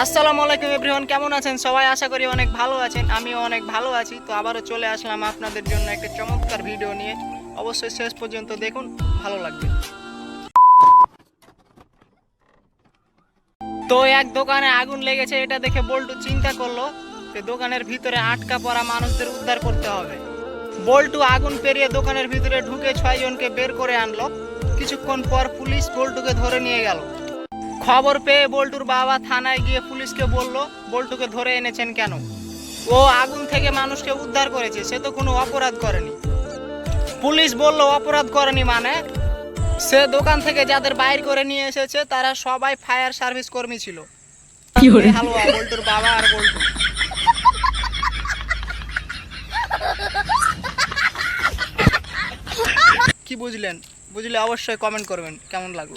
আসসালামু আলাইকুম এভরিওয়ান, কেমন আছেন? সবাই আশা করি অনেক ভালো আছেন, আমিও অনেক ভালো আছি। তো আবারও চলে আসলাম আপনাদের জন্য একটা চমৎকার ভিডিও নিয়ে। অবশ্যই শেষ পর্যন্ত দেখুন, ভালো লাগবে। তো এক দোকানে আগুন লেগেছে, এটা দেখে বল্টু চিন্তা করল, যে দোকানের ভিতরে আটকা পড়া মানুষদের উদ্ধার করতে হবে। বল্টু আগুন পেরিয়ে দোকানের ভিতরে ঢুকে ছয়জনকে বের করে আনলো। কিছুক্ষণ পর পুলিশ বল্টুকে ধরে নিয়ে গেল। খবর পেয়ে বল্টুর বাবা থানায় গিয়ে পুলিশকে বলল বল্টুকে ধরে এনেছেন কেন? ও আগুন থেকে মানুষকে উদ্ধার করেছে সে তো কোনো অপরাধ করেনি। পুলিশ বলল অপরাধ করেনি মানে? সে দোকান থেকে যাদের বাইর করে নিয়ে এসেছে তারা সবাই ফায়ার সার্ভিস কর্মী ছিল। হালুয়া বল্টুর বাবা আর বল্টু। কি বুঝলেন? বুঝলে অবশ্যই কমেন্ট করবেন কেমন লাগল?